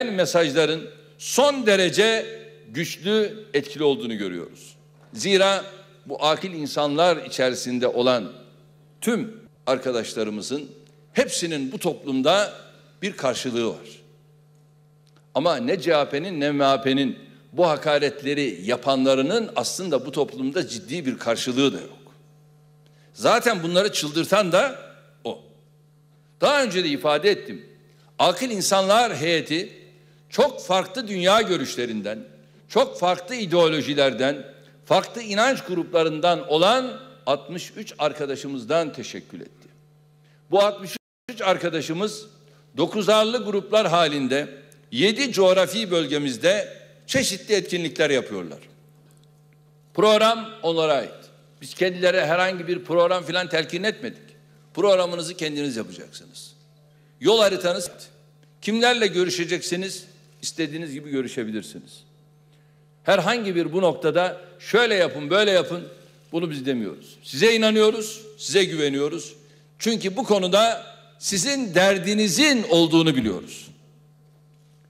mesajların son derece güçlü, etkili olduğunu görüyoruz. Zira bu akil insanlar içerisinde olan tüm arkadaşlarımızın hepsinin bu toplumda bir karşılığı var. Ama ne CHP'nin ne MHP'nin bu hakaretleri yapanlarının aslında bu toplumda ciddi bir karşılığı da yok. Zaten bunları çıldırtan da o. Daha önce de ifade ettim. Akıl insanlar heyeti çok farklı dünya görüşlerinden, çok farklı ideolojilerden, farklı inanç gruplarından olan 63 arkadaşımızdan teşekkül etti. Bu 63 arkadaşımız dokuzarlı gruplar halinde 7 coğrafi bölgemizde çeşitli etkinlikler yapıyorlar. Program onlara ait. Biz kendilere herhangi bir program filan telkin etmedik. Programınızı kendiniz yapacaksınız. Yol haritanız kimlerle görüşeceksiniz? İstediğiniz gibi görüşebilirsiniz. Herhangi bir bu noktada şöyle yapın, böyle yapın bunu biz demiyoruz. Size inanıyoruz, size güveniyoruz. Çünkü bu konuda sizin derdinizin olduğunu biliyoruz.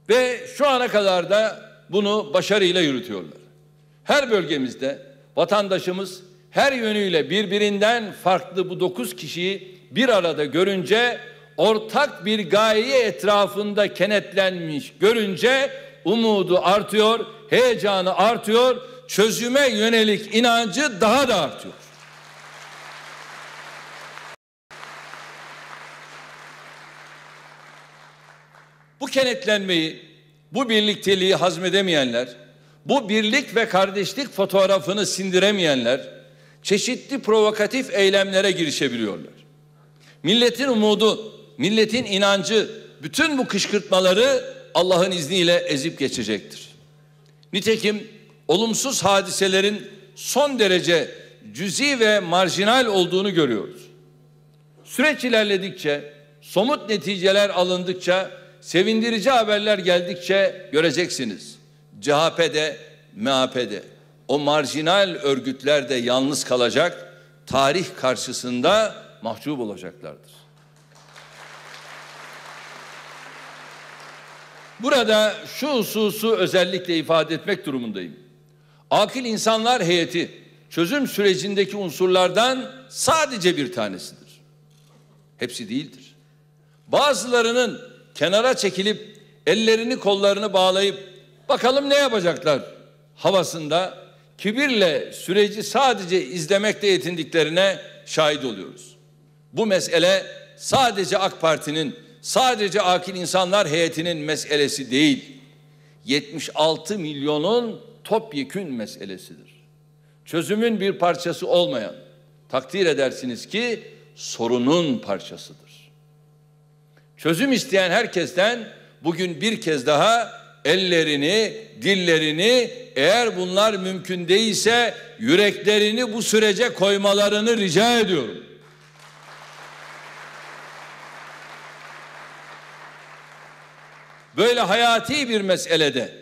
Ve şu ana kadar da bunu başarıyla yürütüyorlar. Her bölgemizde vatandaşımız her yönüyle birbirinden farklı bu dokuz kişiyi bir arada görünce ortak bir gaye etrafında kenetlenmiş görünce umudu artıyor, heyecanı artıyor, çözüme yönelik inancı daha da artıyor. Bu kenetlenmeyi, bu birlikteliği hazmedemeyenler, bu birlik ve kardeşlik fotoğrafını sindiremeyenler çeşitli provokatif eylemlere girişebiliyorlar. Milletin umudu, milletin inancı bütün bu kışkırtmaları Allah'ın izniyle ezip geçecektir. Nitekim olumsuz hadiselerin son derece cüzi ve marjinal olduğunu görüyoruz. Süreç ilerledikçe, somut neticeler alındıkça, sevindirici haberler geldikçe göreceksiniz. CHP'de, MHP'de o marjinal örgütler de yalnız kalacak, tarih karşısında mahcup olacaklardır. Burada şu hususu özellikle ifade etmek durumundayım. Akil insanlar heyeti çözüm sürecindeki unsurlardan sadece bir tanesidir. Hepsi değildir. Bazılarının kenara çekilip ellerini kollarını bağlayıp bakalım ne yapacaklar havasında kibirle süreci sadece izlemekte yetindiklerine şahit oluyoruz. Bu mesele sadece AK Parti'nin, sadece akil insanlar heyetinin meselesi değil. 76 milyonun topyekün meselesidir. Çözümün bir parçası olmayan, takdir edersiniz ki sorunun parçasıdır. Çözüm isteyen herkesten bugün bir kez daha ellerini, dillerini eğer bunlar mümkün değilse yüreklerini bu sürece koymalarını rica ediyorum. Böyle hayati bir meselede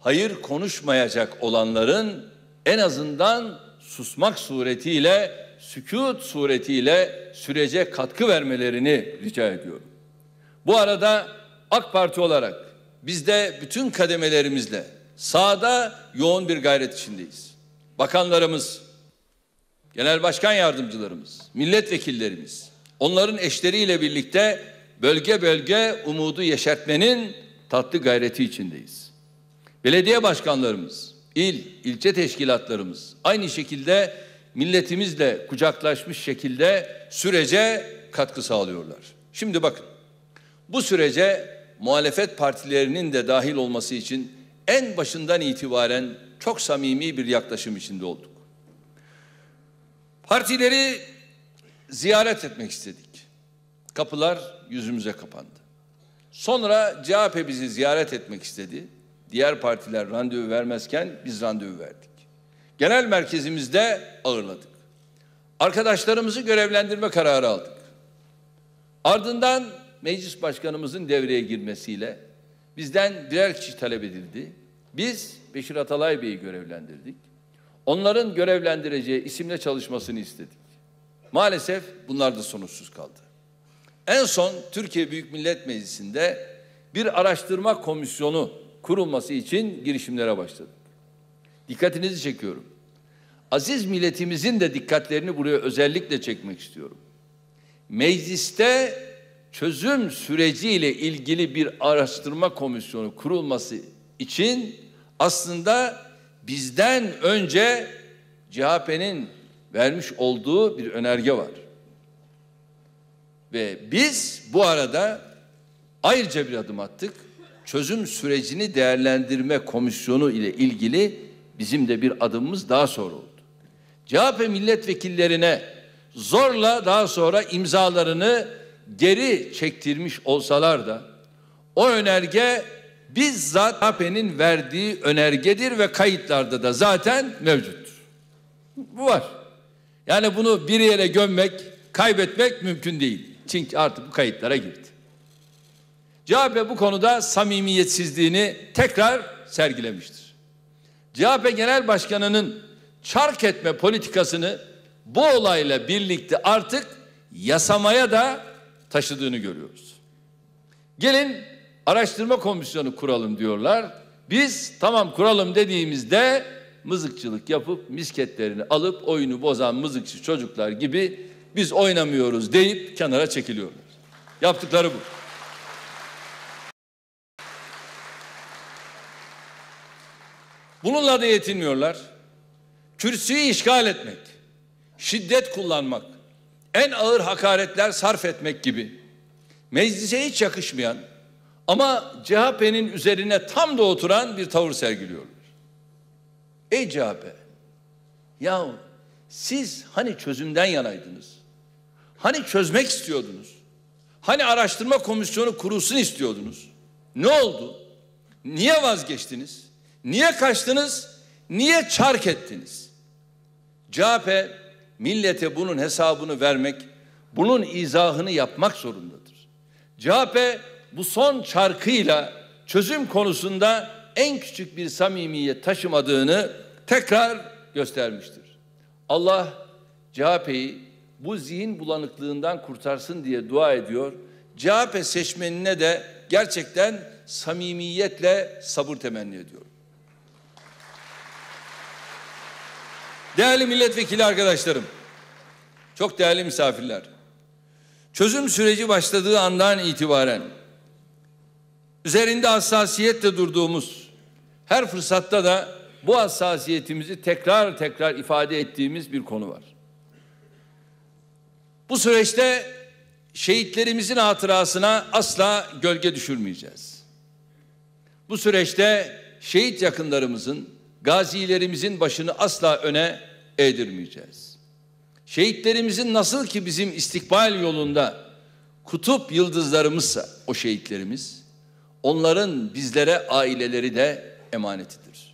hayır konuşmayacak olanların en azından susmak suretiyle, sükut suretiyle sürece katkı vermelerini rica ediyorum. Bu arada AK Parti olarak biz de bütün kademelerimizle sahada yoğun bir gayret içindeyiz. Bakanlarımız, genel başkan yardımcılarımız, milletvekillerimiz, onların eşleriyle birlikte bölge bölge umudu yeşertmenin tatlı gayreti içindeyiz. Belediye başkanlarımız, il, ilçe teşkilatlarımız aynı şekilde milletimizle kucaklaşmış şekilde sürece katkı sağlıyorlar. Şimdi bakın bu sürece muhalefet partilerinin de dahil olması için en başından itibaren çok samimi bir yaklaşım içinde olduk. Partileri ziyaret etmek istedik. Kapılar yüzümüze kapandı. Sonra CHP bizi ziyaret etmek istedi. Diğer partiler randevu vermezken biz randevu verdik. Genel merkezimizde ağırladık. Arkadaşlarımızı görevlendirme kararı aldık. Ardından meclis başkanımızın devreye girmesiyle bizden birer kişi talep edildi. Biz Beşir Atalay Bey'i görevlendirdik. Onların görevlendireceği isimle çalışmasını istedik. Maalesef bunlar da sonuçsuz kaldı. En son Türkiye Büyük Millet Meclisi'nde bir araştırma komisyonu kurulması için girişimlere başladık. Dikkatinizi çekiyorum. Aziz milletimizin de dikkatlerini buraya özellikle çekmek istiyorum. Mecliste çözüm süreciyle ilgili bir araştırma komisyonu kurulması için aslında bizden önce CHP'nin vermiş olduğu bir önerge var. Ve biz bu arada ayrıca bir adım attık. Çözüm sürecini değerlendirme komisyonu ile ilgili bizim de bir adımımız daha sonra oldu. CHP milletvekillerine zorla daha sonra imzalarını geri çektirmiş olsalar da o önerge bizzat CHP'nin verdiği önergedir ve kayıtlarda da zaten mevcuttur. Bu var. Yani bunu bir yere gömmek, kaybetmek mümkün değil. Çünkü artık bu kayıtlara girdi. CHP bu konuda samimiyetsizliğini tekrar sergilemiştir. CHP Genel Başkanı'nın çark etme politikasını bu olayla birlikte artık yasamaya da taşıdığını görüyoruz. Gelin araştırma komisyonu kuralım diyorlar. Biz tamam kuralım dediğimizde mızıkçılık yapıp misketlerini alıp oyunu bozan mızıkçı çocuklar gibi biz oynamıyoruz deyip kenara çekiliyorlar. Yaptıkları bu. Bununla da yetinmiyorlar. Kürsüyü işgal etmek, şiddet kullanmak, en ağır hakaretler sarf etmek gibi meclise hiç yakışmayan ama CHP'nin üzerine tam da oturan bir tavır sergiliyorlar. Ey CHP, ya siz hani çözümden yanaydınız? Hani çözmek istiyordunuz? Hani araştırma komisyonu kurulsun istiyordunuz? Ne oldu? Niye vazgeçtiniz? Niye kaçtınız? Niye çark ettiniz? CHP millete bunun hesabını vermek, bunun izahını yapmak zorundadır. CHP bu son çarkıyla çözüm konusunda en küçük bir samimiyet taşımadığını tekrar göstermiştir. Allah CHP'yi bu zihin bulanıklığından kurtarsın diye dua ediyor. CHP seçmenine de gerçekten samimiyetle sabır temenni ediyor. Değerli milletvekili arkadaşlarım, çok değerli misafirler. Çözüm süreci başladığı andan itibaren üzerinde hassasiyetle durduğumuz her fırsatta da bu hassasiyetimizi tekrar tekrar ifade ettiğimiz bir konu var. Bu süreçte şehitlerimizin hatırasına asla gölge düşürmeyeceğiz. Bu süreçte şehit yakınlarımızın, gazilerimizin başını asla öne eğdirmeyeceğiz. Şehitlerimizin nasıl ki bizim istikbal yolunda kutup yıldızlarımızsa o şehitlerimiz, onların bizlere aileleri de emanetidir.